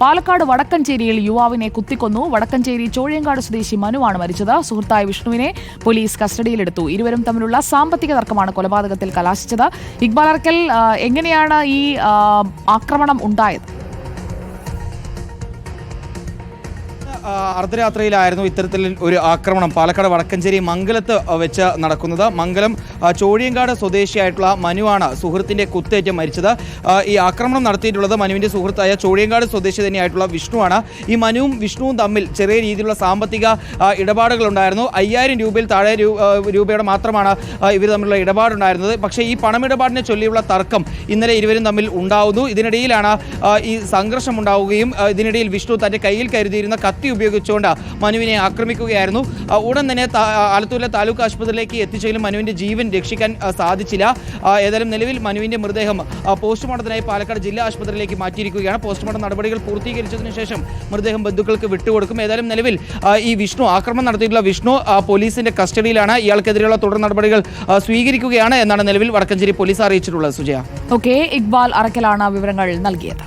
പാലക്കാട് വടക്കഞ്ചേരിയിൽ യുവാവിനെ കുത്തിക്കൊന്നു. വടക്കഞ്ചേരി ചോഴിയങ്കാട് സ്വദേശി മനുവാണ് മരിച്ചത്. സുഹൃത്തായ വിഷ്ണുവിനെ പോലീസ് കസ്റ്റഡിയിലെടുത്തു. ഇരുവരും തമ്മിലുള്ള സാമ്പത്തിക തർക്കമാണ് കൊലപാതകത്തിൽ കലാശിച്ചത്. ഇക്ബാൽ അറക്കൽ എങ്ങനെയാണ് ഈ ആക്രമണം ഉണ്ടായത്? അർദ്ധരാത്രിയിലായിരുന്നു ഇത്തരത്തിൽ ഒരു ആക്രമണം. പാലക്കാട് വടക്കഞ്ചേരി മംഗലത്ത് വെച്ച് നടക്കുന്നത്. മംഗലം ചോഴിയങ്കാട് സ്വദേശിയായിട്ടുള്ള മനുവാണ് സുഹൃത്തിന്റെ കുത്തേറ്റ് മരിച്ചത്. ഈ ആക്രമണം നടത്തിയിട്ടുള്ളത് മനുവിന്റെ സുഹൃത്തായ ചോഴിയങ്കാട് സ്വദേശി തന്നെയായിട്ടുള്ള വിഷ്ണുവാണ്. ഈ മനുവും വിഷ്ണുവും തമ്മിൽ ചെറിയ രീതിയിലുള്ള സാമ്പത്തിക ഇടപാടുകളുണ്ടായിരുന്നു. അയ്യായിരം രൂപയിൽ താഴെ രൂപയുടെ മാത്രമാണ് ഇവർ തമ്മിലുള്ള ഇടപാടുണ്ടായിരുന്നത്. പക്ഷേ ഈ പണമിടപാടിനെ ചൊല്ലിയുള്ള തർക്കം ഇന്നലെ ഇരുവരും തമ്മിൽ ഉണ്ടാവുന്നു. ഇതിനിടയിലാണ് ഈ സംഘർഷം ഉണ്ടാവുകയും ഇതിനിടയിൽ വിഷ്ണു തന്റെ കയ്യിൽ കരുതിയിരുന്ന കത്തി ഉപയോഗിച്ചുകൊണ്ട് മനുവിനെ ആക്രമിക്കുകയായിരുന്നു. ഉടൻ തന്നെ ആലത്തൂരിലെ താലൂക്ക് ആശുപത്രിയിലേക്ക് എത്തിച്ചെങ്കിലും മനുവിന്റെ ജീവൻ രക്ഷിക്കാൻ സാധിച്ചില്ല. ഏതായാലും നിലവിൽ മനുവിന്റെ മൃതദേഹം പോസ്റ്റ്മോർട്ടത്തിനായി പാലക്കാട് ജില്ലാ ആശുപത്രിയിലേക്ക് മാറ്റിയിരിക്കുകയാണ്. പോസ്റ്റ്മോർട്ടം നടപടികൾ പൂർത്തീകരിച്ചതിന് ശേഷം മൃതദേഹം ബന്ധുക്കൾക്ക് വിട്ടുകൊടുക്കും. ഏതായാലും നിലവിൽ ഈ വിഷ്ണു ആക്രമണം നടത്തിയിട്ടുള്ള വിഷ്ണു പോലീസിന്റെ കസ്റ്റഡിയിലാണ്. ഇയാൾക്കെതിരെയുള്ള തുടർ നടപടികൾ സ്വീകരിക്കുകയാണ് എന്നാണ് നിലവിൽ വടക്കഞ്ചേരി പോലീസ് അറിയിച്ചിട്ടുള്ളത് സുജയ. ഓക്കെ ഇക്ബാൽ അറക്കലാണ് വിവരങ്ങൾ നൽകിയത്.